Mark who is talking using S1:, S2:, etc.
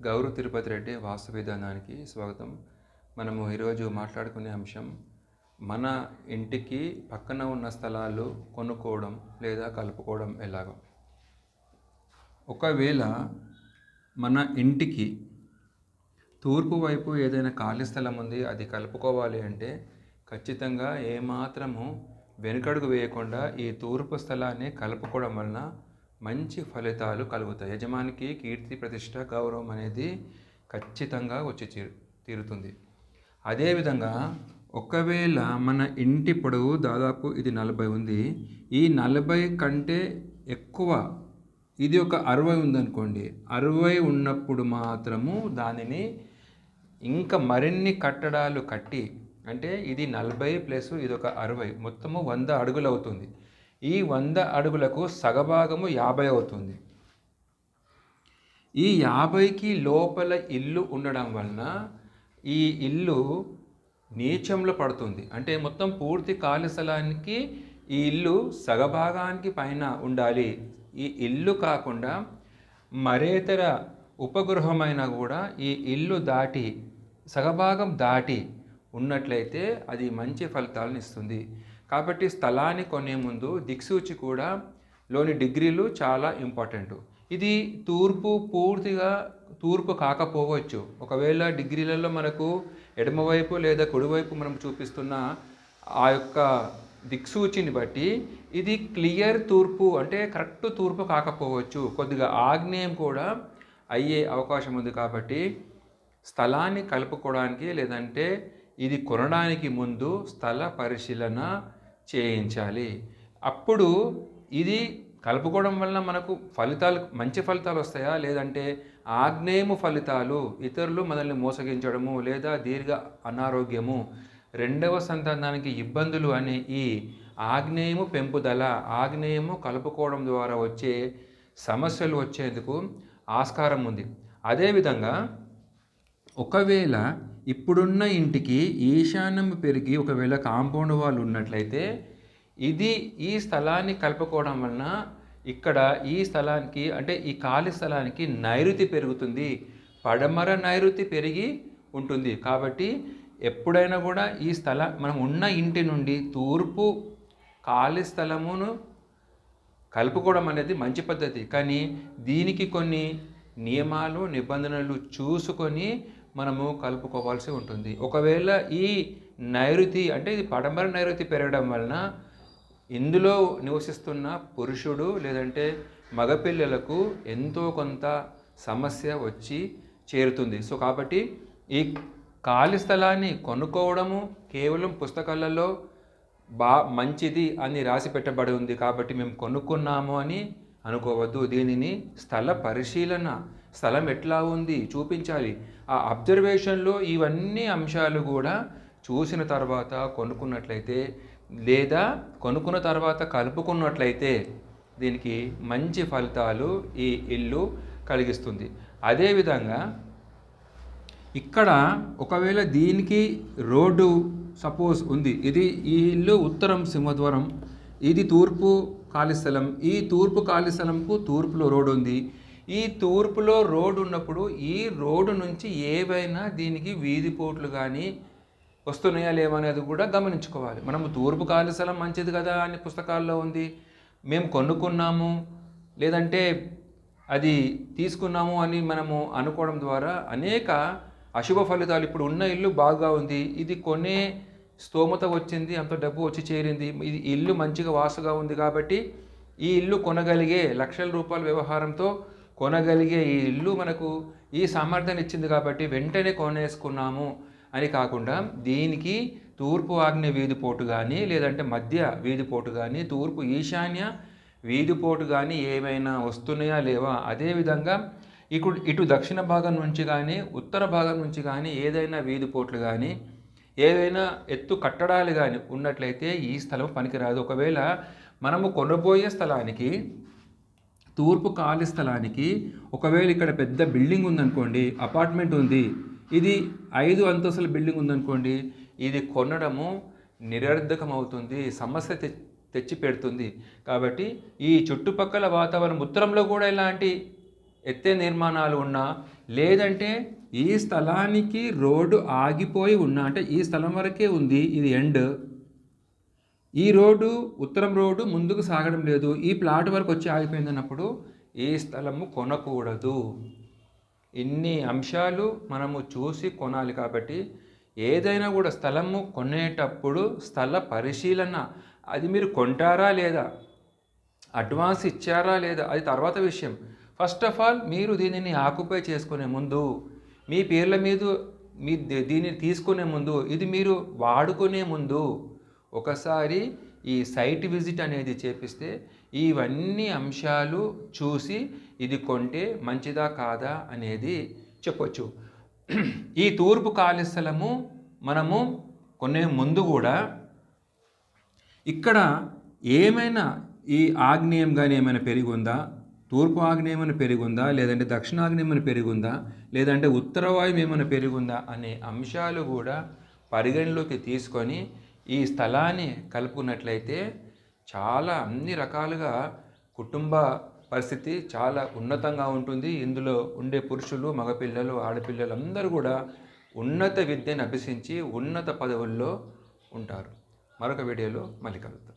S1: గౌరవ తిరుపతి రెడ్డి వాస్తు విధానానికి స్వాగతం. మనము ఈరోజు మాట్లాడుకునే అంశం మన ఇంటికి పక్కన ఉన్న స్థలాలు కొనుక్కోవడం లేదా కలుపుకోవడం ఎలాగో. ఒకవేళ మన ఇంటికి తూర్పు వైపు ఏదైనా ఖాళీ స్థలం ఉంది అది కలుపుకోవాలి అంటే ఖచ్చితంగా ఏమాత్రము వెనుకడుగు వేయకుండా ఈ తూర్పు స్థలాన్ని కలుపుకోవడం వలన మంచి ఫలితాలు కలుగుతాయి. యజమానికి కీర్తి ప్రతిష్ట గౌరవం అనేది ఖచ్చితంగా వచ్చి తీరు తీరుతుంది. అదేవిధంగా ఒకవేళ మన ఇంటి పొడవు దాదాపు ఇది నలభై ఉంది. ఈ నలభై కంటే ఎక్కువ ఇది ఒక అరవై ఉందనుకోండి. అరవై ఉన్నప్పుడు మాత్రము దానిని ఇంకా మరిన్ని కట్టడాలు కట్టి అంటే ఇది నలభై ప్లస్ ఇది ఒక అరవై మొత్తము వంద అడుగులు అవుతుంది. ఈ వంద అడుగులకు సగభాగము యాభై అవుతుంది. ఈ యాభైకి లోపల ఇల్లు ఉండడం వలన ఈ ఇల్లు నీచంలో పడుతుంది. అంటే మొత్తం పూర్తి ఖాళీ స్థలానికి ఈ ఇల్లు సగభాగానికి పైన ఉండాలి. ఈ ఇల్లు కాకుండా మరేతర ఉపగృహమైన కూడా ఈ ఇల్లు దాటి సగభాగం దాటి ఉన్నట్లయితే అది మంచి ఫలితాలను ఇస్తుంది. కాబట్టి స్థలాన్ని కొనే ముందు దిక్సూచి కూడా లోని డిగ్రీలు చాలా ఇంపార్టెంట్. ఇది తూర్పు పూర్తిగా తూర్పు కాకపోవచ్చు. ఒకవేళ డిగ్రీలలో మనకు ఎడమవైపు లేదా కుడివైపు మనం చూపిస్తున్న ఆ యొక్క దిక్సూచిని బట్టి ఇది క్లియర్ తూర్పు అంటే కరెక్ట్ తూర్పు కాకపోవచ్చు. కొద్దిగా ఆగ్నేయం కూడా అయ్యే అవకాశం ఉంది కాబట్టి స్థలాన్ని కలుపుకోవడానికి లేదంటే ఇది కొనడానికి ముందు స్థల పరిశీలన చేయించాలి. అప్పుడు ఇది కలుపుకోవడం వలన మనకు ఫలితాలు మంచి ఫలితాలు వస్తాయా? లేదంటే ఆగ్నేయము ఫలితాలు ఇతరులు మనల్ని మోసగించడము లేదా దీర్ఘ అనారోగ్యము రెండవ సంతానానికి ఇబ్బందులు అనే ఈ ఆగ్నేయము పెంపుదల ఆగ్నేయము కలుపుకోవడం ద్వారా వచ్చే సమస్యలు వచ్చేందుకు ఆస్కారం ఉంది. అదేవిధంగా ఒకవేళ ఇప్పుడున్న ఇంటికి ఈశాన్యం పెరిగి ఒకవేళ కాంపౌండ్ వాళ్ళు ఉన్నట్లయితే ఇది ఈ స్థలాన్ని కలుపుకోవడం వలన ఇక్కడ ఈ స్థలానికి అంటే ఈ ఖాళీ స్థలానికి నైరుతి పెరుగుతుంది. పడమర నైరుతి పెరిగి ఉంటుంది. కాబట్టి ఎప్పుడైనా కూడా ఈ స్థల మనం ఉన్న ఇంటి నుండి తూర్పు ఖాళీ స్థలమును కలుపుకోవడం అనేది మంచి పద్ధతి. కానీ దీనికి కొన్ని నియమాలు నిబంధనలు చూసుకొని మనము కలుపుకోవాల్సి ఉంటుంది. ఒకవేళ ఈ నైరుతి అంటే ఇది పడమర నైరుతి పెరగడం వలన ఇందులో నివసిస్తున్న పురుషుడు లేదంటే మగపిల్లలకు ఎంతో కొంత సమస్య వచ్చి చేరుతుంది. సో కాబట్టి ఈ ఖాళీ స్థలాన్ని కొనుక్కోవడము కేవలం పుస్తకాలలో బా మంచిది అని రాసి పెట్టబడి ఉంది. కాబట్టి మేము కొనుక్కున్నాము అని అనుకోవద్దు. దీనిని స్థల పరిశీలన స్థలం ఎట్లా ఉంది చూపించాలి. ఆ అబ్జర్వేషన్లో ఇవన్నీ అంశాలు కూడా చూసిన తర్వాత కొనుక్కున్నట్లయితే లేదా కొనుక్కున్న తర్వాత కలుపుకున్నట్లయితే దీనికి మంచి ఫలితాలు ఈ ఇల్లు కలిగిస్తుంది. అదేవిధంగా ఇక్కడ ఒకవేళ దీనికి రోడ్డు సపోజ్ ఉంది ఇది ఈ ఇల్లు ఉత్తరం సింహద్వారం ఇది తూర్పు ఖాళీ స్థలం ఈ తూర్పు ఖాళీ స్థలంకు తూర్పులో రోడ్డు ఉంది ఈ తూర్పులో రోడ్డు ఉన్నప్పుడు ఈ రోడ్డు నుంచి ఏవైనా దీనికి వీధి పోట్లు కానీ వస్తున్నాయా లేవనేది కూడా గమనించుకోవాలి. మనము తూర్పు ఖాళీ మంచిది కదా అని పుస్తకాల్లో ఉంది. మేము కొనుక్కున్నాము. లేదంటే అది తీసుకున్నాము అని మనము అనుకోవడం ద్వారా అనేక అశుభ ఫలితాలు ఇప్పుడు ఉన్న ఇల్లు బాగా ఉంది. ఇది కొనే స్తోమత వచ్చింది అంత డబ్బు వచ్చి చేరింది. ఇది ఇల్లు మంచిగా వాసుగా ఉంది కాబట్టి ఈ ఇల్లు కొనగలిగే లక్షల రూపాయల వ్యవహారంతో కొనగలిగే ఈ ఇల్లు మనకు ఈ సామర్థ్యాన్ని ఇచ్చింది కాబట్టి వెంటనే కొనేసుకున్నాము అని కాకుండా దీనికి తూర్పు ఆగ్నేయ వీధిపోటు కానీ లేదంటే మధ్య వీధిపోటు కానీ తూర్పు ఈశాన్య వీధిపోటు కానీ ఏమైనా వస్తున్నాయా లేవా? అదేవిధంగా ఇటు ఇటు దక్షిణ భాగం నుంచి కానీ ఉత్తర భాగం నుంచి కానీ ఏదైనా వీధిపోట్లు కానీ ఏవైనా ఎత్తు కట్టడాలు కానీ ఉన్నట్లయితే ఈ స్థలం పనికిరాదు. ఒకవేళ మనము కొనబోయే స్థలానికి తూర్పు ఖాళీ స్థలానికి ఒకవేళ ఇక్కడ పెద్ద బిల్డింగ్ ఉందనుకోండి అపార్ట్మెంట్ ఉంది. ఇది ఐదు అంతస్తుల బిల్డింగ్ ఉందనుకోండి ఇది కొనడము నిరర్ధకం అవుతుంది సమస్య తె తెచ్చి పెడుతుంది కాబట్టి ఈ చుట్టుపక్కల వాతావరణం ఉత్తరంలో కూడా ఇలాంటి ఎత్తే నిర్మాణాలు ఉన్నా లేదంటే ఈ స్థలానికి రోడ్డు ఆగిపోయి ఉన్నా అంటే ఈ స్థలం వరకే ఉంది ఇది ఎండ్. ఈ రోడ్డు ఉత్తరం రోడ్డు ముందుకు సాగడం లేదు. ఈ ప్లాట్ వరకు వచ్చి ఆగిపోయింది అన్నప్పుడు ఈ స్థలము కొనకూడదు. ఇన్ని అంశాలు మనము చూసి కొనాలి కాబట్టి ఏదైనా కూడా స్థలము కొనేటప్పుడు స్థల పరిశీలన అది మీరు కొంటారా లేదా? అడ్వాన్స్ ఇచ్చారా లేదా? అది తర్వాత విషయం. ఫస్ట్ ఆఫ్ ఆల్ మీరు దీనిని ఆక్యుపై చేసుకునే ముందు మీ పేర్ల మీద మీ దీన్ని తీసుకునే ముందు ఇది మీరు వాడుకునే ముందు ఒకసారి ఈ సైట్ విజిట్ అనేది చేపిస్తే ఇవన్నీ అంశాలు చూసి ఇది కొంటే మంచిదా కాదా అనేది చెప్పొచ్చు. ఈ తూర్పు ఖాళీ మనము కొనే ముందు కూడా ఇక్కడ ఏమైనా ఈ ఆగ్నేయం కానీ ఏమైనా పెరిగుందా? తూర్పు ఆగ్నేయం పెరిగుందా? లేదంటే దక్షిణాగ్నేయం ఏమైనా పెరిగి లేదంటే ఉత్తరవాయువు ఏమైనా పెరిగుందా? అనే అంశాలు కూడా పరిగణలోకి తీసుకొని ఈ స్థలాన్ని కలుపుకున్నట్లయితే చాలా అన్ని రకాలుగా కుటుంబ పరిస్థితి చాలా ఉన్నతంగా ఉంటుంది. ఇందులో ఉండే పురుషులు మగపిల్లలు ఆడపిల్లలు అందరూ కూడా ఉన్నత విద్యను అభ్యసించి ఉన్నత పదవుల్లో ఉంటారు. మరొక వీడియోలో మళ్ళీ కలుద్దాం.